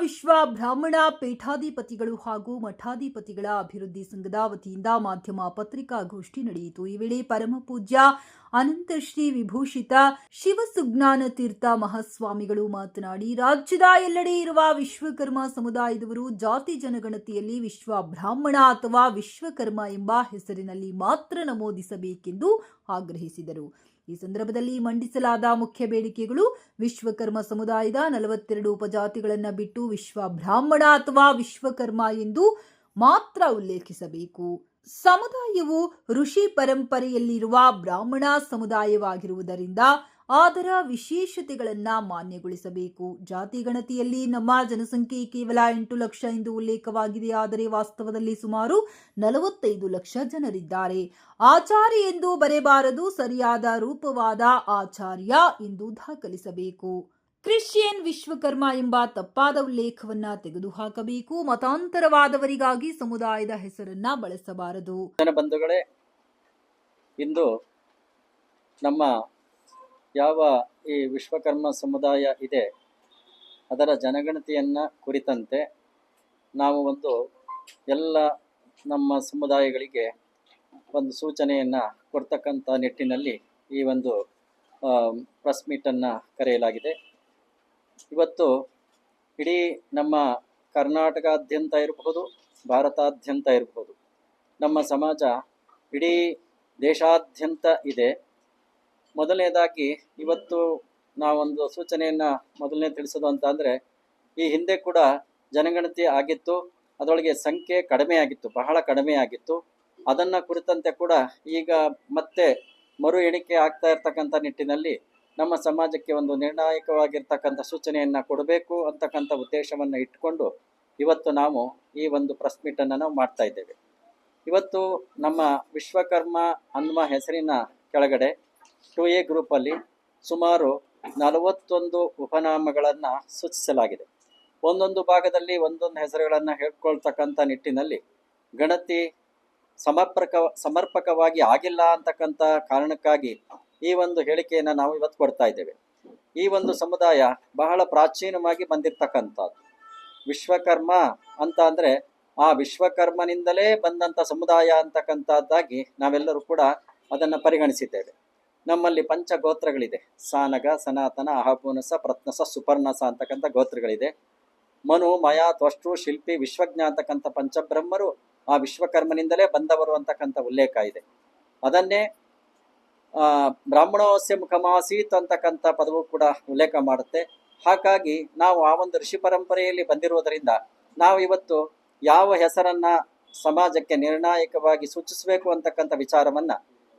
ವಿಶ್ವ ಬ್ರಾಹ್ಮಣ ಪೀಠಾಧಿಪತಿಗಳು ಹಾಗೂ ಮಠಾಧಿಪತಿಗಳ ಅಭಿವೃದ್ಧಿ ಸಂಘದ ವತಿಯಿಂದ ಮಾಧ್ಯಮ ಪತ್ರಿಕಾಗೋಷ್ಠಿ ನಡೆಯಿತು. ಈ ವೇಳೆ ಪರಮ ಪೂಜ್ಯ ಅನಂತಶ್ರೀ ವಿಭೂಷಿತ ಶಿವಸುಜ್ಞಾನ ತೀರ್ಥ ಮಹಾಸ್ವಾಮಿಗಳು ಮಾತನಾಡಿ, ರಾಜ್ಯದ ಎಲ್ಲೆಡೆ ಇರುವ ವಿಶ್ವಕರ್ಮ ಸಮುದಾಯದವರು ಜಾತಿ ಜನಗಣತಿಯಲ್ಲಿ ವಿಶ್ವ ಬ್ರಾಹ್ಮಣ ಅಥವಾ ವಿಶ್ವಕರ್ಮ ಎಂಬ ಹೆಸರಿನಲ್ಲಿ ಮಾತ್ರ ನಮೂದಿಸಬೇಕೆಂದು ಆಗ್ರಹಿಸಿದರು. ಈ ಸಂದರ್ಭದಲ್ಲಿ ಮಂಡಿಸಲಾದ ಮುಖ್ಯ ಬೇಡಿಕೆಗಳು, ವಿಶ್ವಕರ್ಮ ಸಮುದಾಯದ ನಲವತ್ತೆರಡು ಉಪಜಾತಿಗಳನ್ನು ಬಿಟ್ಟು ವಿಶ್ವ ಬ್ರಾಹ್ಮಣ ಅಥವಾ ವಿಶ್ವಕರ್ಮ ಎಂದು ಮಾತ್ರ ಉಲ್ಲೇಖಿಸಬೇಕು. ಸಮುದಾಯವು ಋಷಿ ಪರಂಪರೆಯಲ್ಲಿರುವ ಬ್ರಾಹ್ಮಣ ಸಮುದಾಯವಾಗಿರುವುದರಿಂದ ಅದರ ವಿಶೇಷತೆಗಳನ್ನು ಮಾನ್ಯಗೊಳಿಸಬೇಕು. ಜಾತಿ ಗಣತಿಯಲ್ಲಿ ನಮ್ಮ ಜನಸಂಖ್ಯೆ ಕೇವಲ ಎಂಟು ಲಕ್ಷ ಎಂದು ಉಲ್ಲೇಖವಾಗಿದೆ, ಆದರೆ ವಾಸ್ತವದಲ್ಲಿ ಸುಮಾರು ನಲವತ್ತೈದು ಲಕ್ಷ ಜನರಿದ್ದಾರೆ. ಆಚಾರ್ಯ ಎಂದು ಬರೆಯಬಾರದು ಸರಿಯಾದ ರೂಪವಾದ ಆಚಾರ್ಯ ಎಂದು ದಾಖಲಿಸಬೇಕು. ಕ್ರಿಶ್ಚಿಯನ್ ವಿಶ್ವಕರ್ಮ ಎಂಬ ತಪ್ಪಾದ ಉಲ್ಲೇಖವನ್ನ ತೆಗೆದುಹಾಕಬೇಕು. ಮತಾಂತರವಾದವರಿಗಾಗಿ ಸಮುದಾಯದ ಹೆಸರನ್ನ ಬಳಸಬಾರದು. ಬಂಧುಗಳೇ, ಇಂದು ನಮ್ಮ ಯಾವ ಈ ವಿಶ್ವಕರ್ಮ ಸಮುದಾಯ ಇದೆ, ಅದರ ಜನಗಣತಿಯನ್ನ ಕುರಿತಂತೆ ನಾವು ಒಂದು ಎಲ್ಲ ನಮ್ಮ ಸಮುದಾಯಗಳಿಗೆ ಒಂದು ಸೂಚನೆಯನ್ನ ಕೊಡ್ತಕ್ಕಂಥ ನಿಟ್ಟಿನಲ್ಲಿ ಈ ಒಂದು ಪ್ರೆಸ್ ಮೀಟನ್ನು ಕರೆಯಲಾಗಿದೆ. ಇವತ್ತು ಇಡೀ ನಮ್ಮ ಕರ್ನಾಟಕಾದ್ಯಂತ ಇರಬಹುದು, ಭಾರತಾದ್ಯಂತ ಇರಬಹುದು. ನಮ್ಮ ಸಮಾಜ ಇಡೀ ದೇಶಾದ್ಯಂತ ಇದೆ. ಮೊದಲನೇದಾಗಿ ಇವತ್ತು ನಾವೊಂದು ಸೂಚನೆಯನ್ನು ಮೊದಲನೇ ತಿಳಿಸೋದು ಅಂತ ಅಂದರೆ, ಈ ಹಿಂದೆ ಕೂಡ ಜನಗಣತಿ ಆಗಿತ್ತು, ಅದರೊಳಗೆ ಸಂಖ್ಯೆ ಕಡಿಮೆ ಆಗಿತ್ತು, ಬಹಳ ಕಡಿಮೆ ಆಗಿತ್ತು. ಅದನ್ನು ಕುರಿತಂತೆ ಕೂಡ ಈಗ ಮತ್ತೆ ಮರು ಎಣಿಕೆ ಆಗ್ತಾ ಇರ್ತಕ್ಕಂಥ ನಿಟ್ಟಿನಲ್ಲಿ ನಮ್ಮ ಸಮಾಜಕ್ಕೆ ಒಂದು ನಿರ್ಣಾಯಕವಾಗಿರ್ತಕ್ಕಂಥ ಸೂಚನೆಯನ್ನು ಕೊಡಬೇಕು ಅಂತಕ್ಕಂಥ ಉದ್ದೇಶವನ್ನು ಇಟ್ಕೊಂಡು ಇವತ್ತು ನಾವು ಈ ಒಂದು ಪ್ರೆಸ್ ಮೀಟನ್ನು ನಾವು ಮಾಡ್ತಾ ಇದ್ದೇವೆ. ಇವತ್ತು ನಮ್ಮ ವಿಶ್ವಕರ್ಮ ಅನ್ನುವ ಹೆಸರಿನ ಕೆಳಗಡೆ ಟು ಎ ಗ್ರೂಪಲ್ಲಿ ಸುಮಾರು ನಲವತ್ತೊಂದು ಉಪನಾಮಗಳನ್ನು ಸೂಚಿಸಲಾಗಿದೆ. ಒಂದೊಂದು ಭಾಗದಲ್ಲಿ ಒಂದೊಂದು ಹೆಸರುಗಳನ್ನು ಹೇಳ್ಕೊಳ್ತಕ್ಕಂಥ ನಿಟ್ಟಿನಲ್ಲಿ ಗಣತಿ ಸಮರ್ಪಕ, ಸಮರ್ಪಕವಾಗಿ ಆಗಿಲ್ಲ ಅಂತಕ್ಕಂಥ ಕಾರಣಕ್ಕಾಗಿ ಈ ಒಂದು ಹೇಳಿಕೆಯನ್ನು ನಾವು ಇವತ್ತು ಕೊಡ್ತಾ ಇದ್ದೇವೆ. ಈ ಒಂದು ಸಮುದಾಯ ಬಹಳ ಪ್ರಾಚೀನವಾಗಿ ಬಂದಿರತಕ್ಕಂಥದ್ದು. ವಿಶ್ವಕರ್ಮ ಅಂತ ಅಂದರೆ ಆ ವಿಶ್ವಕರ್ಮನಿಂದಲೇ ಬಂದಂಥ ಸಮುದಾಯ ಅಂತಕ್ಕಂಥದ್ದಾಗಿ ನಾವೆಲ್ಲರೂ ಕೂಡ ಅದನ್ನು ಪರಿಗಣಿಸಿದ್ದೇವೆ. ನಮ್ಮಲ್ಲಿ ಪಂಚ ಗೋತ್ರಗಳಿದೆ ಸಾನಗ, ಸನಾತನ, ಅಹಪೂನಸ, ಪ್ರತ್ನಸ, ಸುಪರ್ಣಸ ಅಂತಕ್ಕಂಥ ಗೋತ್ರಗಳಿದೆ. ಮನು, ಮಯ, ತ್ವಷ್ಟು, ಶಿಲ್ಪಿ, ವಿಶ್ವಜ್ಞ ಅಂತಕ್ಕಂಥ ಪಂಚಬ್ರಹ್ಮರು ಆ ವಿಶ್ವಕರ್ಮನಿಂದಲೇ ಬಂದವರು ಅಂತಕ್ಕಂಥ ಉಲ್ಲೇಖ ಇದೆ. ಅದನ್ನೇ ಆ, ಬ್ರಾಹ್ಮಣೋಸ್ಯ ಮುಖಮಾಸೀತ್ ಅಂತಕ್ಕಂಥ ಪದವು ಕೂಡ ಉಲ್ಲೇಖ ಮಾಡುತ್ತೆ. ಹಾಗಾಗಿ ನಾವು ಆ ಒಂದು ಋಷಿ ಪರಂಪರೆಯಲ್ಲಿ ಬಂದಿರುವುದರಿಂದ ನಾವು ಇವತ್ತು ಯಾವ ಹೆಸರನ್ನ ಸಮಾಜಕ್ಕೆ ನಿರ್ಣಾಯಕವಾಗಿ ಸೂಚಿಸಬೇಕು ಅಂತಕ್ಕಂಥ ವಿಚಾರವನ್ನ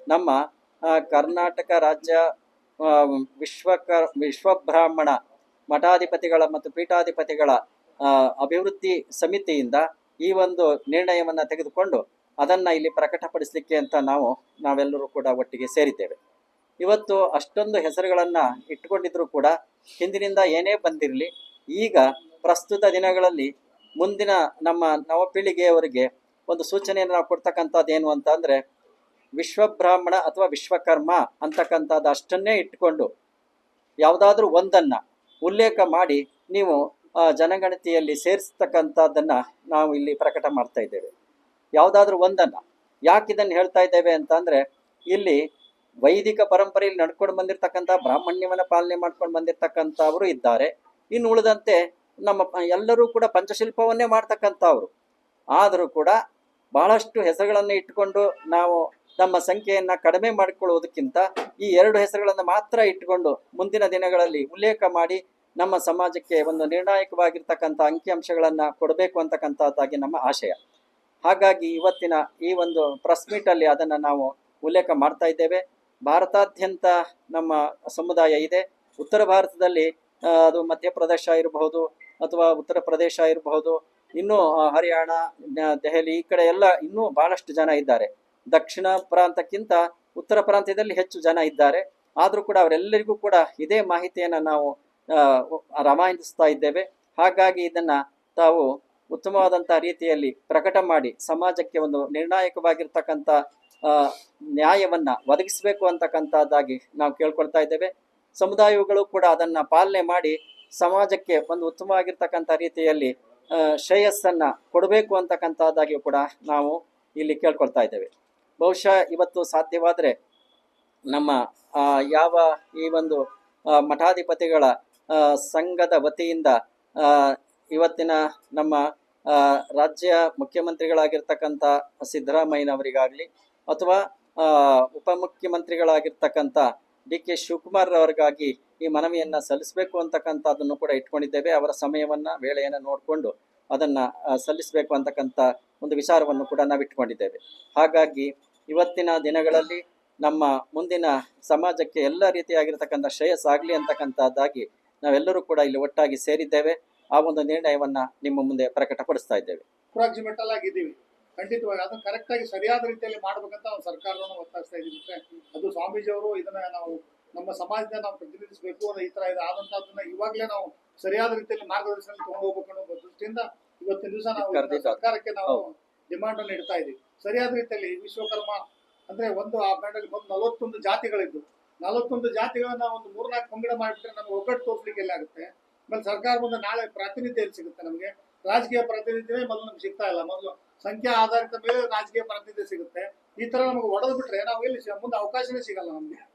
ನಮ್ಮ ಕರ್ನಾಟಕ ರಾಜ್ಯ ವಿಶ್ವ ವಿಶ್ವಕ ವಿಶ್ವಬ್ರಾಹ್ಮಣ ಮಠಾಧಿಪತಿಗಳ ಮತ್ತು ಪೀಠಾಧಿಪತಿಗಳ ಅಭಿವೃದ್ಧಿ ಸಮಿತಿಯಿಂದ ಈ ಒಂದು ನಿರ್ಣಯವನ್ನು ತೆಗೆದುಕೊಂಡು ಅದನ್ನು ಇಲ್ಲಿ ಪ್ರಕಟಪಡಿಸಲಿಕ್ಕೆ ಅಂತ ನಾವು, ನಾವೆಲ್ಲರೂ ಕೂಡ ಒಟ್ಟಿಗೆ ಸೇರಿದ್ದೇವೆ. ಇವತ್ತು ಅಷ್ಟೊಂದು ಹೆಸರುಗಳನ್ನು ಇಟ್ಟುಕೊಂಡಿದ್ರು ಕೂಡ ಹಿಂದಿನಿಂದ ಏನೇ ಬಂದಿರಲಿ, ಈಗ ಪ್ರಸ್ತುತ ದಿನಗಳಲ್ಲಿ ಮುಂದಿನ ನಮ್ಮ ನವಪೀಳಿಗೆಯವರಿಗೆ ಒಂದು ಸೂಚನೆಯನ್ನು ನಾವು ಕೊಡ್ತಕ್ಕಂಥದ್ದು ಏನು ಅಂತ ಅಂದರೆ ವಿಶ್ವಬ್ರಾಹ್ಮಣ ಅಥವಾ ವಿಶ್ವಕರ್ಮ ಅಂತಕ್ಕಂಥದ್ದು ಅಷ್ಟನ್ನೇ ಇಟ್ಕೊಂಡು ಯಾವುದಾದ್ರೂ ಒಂದನ್ನು ಉಲ್ಲೇಖ ಮಾಡಿ ನೀವು ಜನಗಣತಿಯಲ್ಲಿ ಸೇರಿಸ್ತಕ್ಕಂಥದ್ದನ್ನು ನಾವು ಇಲ್ಲಿ ಪ್ರಕಟ ಮಾಡ್ತಾ ಇದ್ದೇವೆ. ಯಾವುದಾದ್ರೂ ಒಂದನ್ನ. ಯಾಕೆ ಇದನ್ನು ಹೇಳ್ತಾ ಇದ್ದೇವೆ ಅಂತಂದ್ರೆ, ಇಲ್ಲಿ ವೈದಿಕ ಪರಂಪರೆಯಲ್ಲಿ ನಡ್ಕೊಂಡು ಬಂದಿರತಕ್ಕಂಥ, ಬ್ರಾಹ್ಮಣ್ಯವನ್ನು ಪಾಲನೆ ಮಾಡ್ಕೊಂಡು ಬಂದಿರತಕ್ಕಂಥವರು ಇದ್ದಾರೆ. ಇನ್ನು ಉಳಿದಂತೆ ನಮ್ಮ ಎಲ್ಲರೂ ಕೂಡ ಪಂಚಶಿಲ್ಪವನ್ನೇ ಮಾಡ್ತಕ್ಕಂಥವ್ರು. ಆದರೂ ಕೂಡ ಬಹಳಷ್ಟು ಹೆಸರುಗಳನ್ನು ಇಟ್ಟುಕೊಂಡು ನಾವು ನಮ್ಮ ಸಂಖ್ಯೆಯನ್ನು ಕಡಿಮೆ ಮಾಡಿಕೊಳ್ಳುವುದಕ್ಕಿಂತ ಈ ಎರಡು ಹೆಸರುಗಳನ್ನು ಮಾತ್ರ ಇಟ್ಟುಕೊಂಡು ಮುಂದಿನ ದಿನಗಳಲ್ಲಿ ಉಲ್ಲೇಖ ಮಾಡಿ ನಮ್ಮ ಸಮಾಜಕ್ಕೆ ಒಂದು ನಿರ್ಣಾಯಕವಾಗಿರ್ತಕ್ಕಂಥ ಅಂಕಿಅಂಶಗಳನ್ನು ಕೊಡಬೇಕು ಅಂತಕ್ಕಂಥದ್ದಾಗಿ ನಮ್ಮ ಆಶಯ. ಹಾಗಾಗಿ ಇವತ್ತಿನ ಈ ಒಂದು ಪ್ರೆಸ್ ಮೀಟಲ್ಲಿ ಅದನ್ನು ನಾವು ಉಲ್ಲೇಖ ಮಾಡ್ತಾ ಇದ್ದೇವೆ. ಭಾರತಾದ್ಯಂತ ನಮ್ಮ ಸಮುದಾಯ ಇದೆ. ಉತ್ತರ ಭಾರತದಲ್ಲಿ ಅದು ಮಧ್ಯಪ್ರದೇಶ ಇರಬಹುದು ಅಥವಾ ಉತ್ತರ ಪ್ರದೇಶ ಇರಬಹುದು, ಇನ್ನೂ ಹರಿಯಾಣ ದೆಹಲಿ ಈ ಕಡೆ ಎಲ್ಲ ಇನ್ನೂ ಬಹಳಷ್ಟು ಜನ ಇದ್ದಾರೆ. ದಕ್ಷಿಣ ಪ್ರಾಂತಕ್ಕಿಂತ ಉತ್ತರ ಪ್ರಾಂತ್ಯದಲ್ಲಿ ಹೆಚ್ಚು ಜನ ಇದ್ದಾರೆ. ಆದರೂ ಕೂಡ ಅವರೆಲ್ಲರಿಗೂ ಕೂಡ ಇದೇ ಮಾಹಿತಿಯನ್ನು ನಾವು ರವಾನಿಸ್ತಾ ಇದ್ದೇವೆ. ಹಾಗಾಗಿ ಇದನ್ನು ತಾವು ಉತ್ತಮವಾದಂತಹ ರೀತಿಯಲ್ಲಿ ಪ್ರಕಟ ಮಾಡಿ ಸಮಾಜಕ್ಕೆ ಒಂದು ನಿರ್ಣಾಯಕವಾಗಿರ್ತಕ್ಕಂಥ ನ್ಯಾಯವನ್ನ ಒದಗಿಸಬೇಕು ಅಂತಕ್ಕಂಥದ್ದಾಗಿ ನಾವು ಕೇಳ್ಕೊಳ್ತಾ ಇದ್ದೇವೆ. ಸಮುದಾಯಗಳು ಕೂಡ ಅದನ್ನ ಪಾಲನೆ ಮಾಡಿ ಸಮಾಜಕ್ಕೆ ಒಂದು ಉತ್ತಮವಾಗಿರ್ತಕ್ಕಂಥ ರೀತಿಯಲ್ಲಿ ಶ್ರೇಯಸ್ಸನ್ನು ಕೊಡಬೇಕು ಅಂತಕ್ಕಂಥದ್ದಾಗಿಯೂ ಕೂಡ ನಾವು ಇಲ್ಲಿ ಕೇಳ್ಕೊಳ್ತಾ ಇದ್ದೇವೆ. ಬಹುಶಃ ಇವತ್ತು ಸಾಧ್ಯವಾದರೆ ನಮ್ಮ ಯಾವ ಈ ಒಂದು ಮಠಾಧಿಪತಿಗಳ ಸಂಘದ ವತಿಯಿಂದ ಇವತ್ತಿನ ನಮ್ಮ ರಾಜ್ಯ ಮುಖ್ಯಮಂತ್ರಿಗಳಾಗಿರ್ತಕ್ಕಂಥ ಸಿದ್ದರಾಮಯ್ಯನವರಿಗಾಗಲಿ ಅಥವಾ ಉಪಮುಖ್ಯಮಂತ್ರಿಗಳಾಗಿರ್ತಕ್ಕಂಥ ಡಿ ಕೆ ಶಿವಕುಮಾರ್ ಅವರಿಗಾಗಿ ಈ ಮನವಿಯನ್ನು ಸಲ್ಲಿಸಬೇಕು ಅಂತಕ್ಕಂಥದ್ದನ್ನು ಕೂಡ ಇಟ್ಕೊಂಡಿದ್ದೇವೆ. ಅವರ ಸಮಯವನ್ನ, ವೇಳೆಯನ್ನು ನೋಡಿಕೊಂಡು ಅದನ್ನ ಸಲ್ಲಿಸಬೇಕು ಅಂತಕ್ಕಂಥ ಒಂದು ವಿಚಾರವನ್ನು ಕೂಡ ನಾವು ಇಟ್ಕೊಂಡಿದ್ದೇವೆ ಹಾಗಾಗಿ ಇವತ್ತಿನ ದಿನಗಳಲ್ಲಿ ನಮ್ಮ ಮುಂದಿನ ಸಮಾಜಕ್ಕೆ ಎಲ್ಲ ರೀತಿಯಾಗಿರ್ತಕ್ಕಂಥ ಶ್ರೇಯಸ್ಸಾಗಲಿ ಅಂತಕ್ಕಂಥದ್ದಾಗಿ ನಾವೆಲ್ಲರೂ ಕೂಡ ಇಲ್ಲಿ ಒಟ್ಟಾಗಿ ಸೇರಿದ್ದೇವೆ. ಆ ಒಂದು ನಿರ್ಣಯವನ್ನ ನಿಮ್ಮ ಮುಂದೆ ಪ್ರಕಟಪಡಿಸ್ತಾ ಇದ್ದೇವೆ. ಅಪ್ರಾಕ್ಸಿಮೇಟಲ್ ಆಗಿದ್ದೀವಿ. ಖಂಡಿತವಾಗಿ ಅದನ್ನ ಕರೆಕ್ಟ್ ಆಗಿ ಸರಿಯಾದ ರೀತಿಯಲ್ಲಿ ಮಾಡ್ಬೇಕಂತ ನಾವು ಸರ್ಕಾರವನ್ನು ಒತ್ತಾಯಿಸ್ತಾ ಇದ್ದೀವಿ ಅದು ಸ್ವಾಮೀಜಿಯವರು ಇದನ್ನ ನಾವು ನಮ್ಮ ಸಮಾಜದ ನಾವು ಪ್ರತಿನಿಧಿಸಬೇಕು ಅನ್ನೋ ಈ ತರ ಇದೆ. ಆದಂತಹದನ್ನ ಇವಾಗಲೇ ನಾವು ಸರಿಯಾದ ರೀತಿಯಲ್ಲಿ ಮಾರ್ಗದರ್ಶನ ತಗೊಂಡು ಹೋಗ್ಬೇಕು ಅನ್ನೋ ದೃಷ್ಟಿಯಿಂದ ಇವತ್ತಿನ ದಿವಸ ನಾವು ಸರ್ಕಾರಕ್ಕೆ ನಾವು. ಡಿಮಾಂಡ್ ಅನ್ನು ಇಡ್ತಾ ಇದ್ದೀವಿ. ಸರಿಯಾದ ರೀತಿಯಲ್ಲಿ ವಿಶ್ವಕರ್ಮ ಅಂದ್ರೆ ಒಂದು ಆ ಬ್ಯಾಂಡಲ್ಲಿ ಮೊದಲು ನಲವತ್ತೊಂದು ಜಾತಿಗಳಿದ್ದು. ನಲವತ್ತೊಂದು ಜಾತಿಗಳನ್ನ ಒಂದು ಮೂರ್ನಾಲ್ಕು ಪಂಗಡ ಮಾಡಿಬಿಟ್ರೆ ನಮ್ಗೆ ಒಗ್ಗಟ್ಟು ತೋರಿಸ್ಲಿಕ್ಕೆ ಎಲ್ಲ ಆಗುತ್ತೆ? ಆಮೇಲೆ ಸರ್ಕಾರ ಮುಂದೆ ನಾಳೆ ಪ್ರಾತಿನಿಧ್ಯ ಸಿಗುತ್ತೆ ನಮಗೆ. ರಾಜಕೀಯ ಪ್ರಾತಿನಿಧ್ಯವೇ ಮೊದಲು ನಮ್ಗೆ ಸಿಗ್ತಾ ಇಲ್ಲ. ಮೊದಲು ಸಂಖ್ಯಾ ಆಧಾರಿತ ಮೇಲೆ ರಾಜಕೀಯ ಪ್ರಾತಿನಿಧ್ಯ ಸಿಗುತ್ತೆ. ಈ ತರ ನಮಗೆ ಒಡೆದು ಬಿಟ್ರೆ ನಾವು ಎಲ್ಲಿ ಮುಂದೆ ಅವಕಾಶನೇ ಸಿಗಲ್ಲ ನಮ್ಗೆ.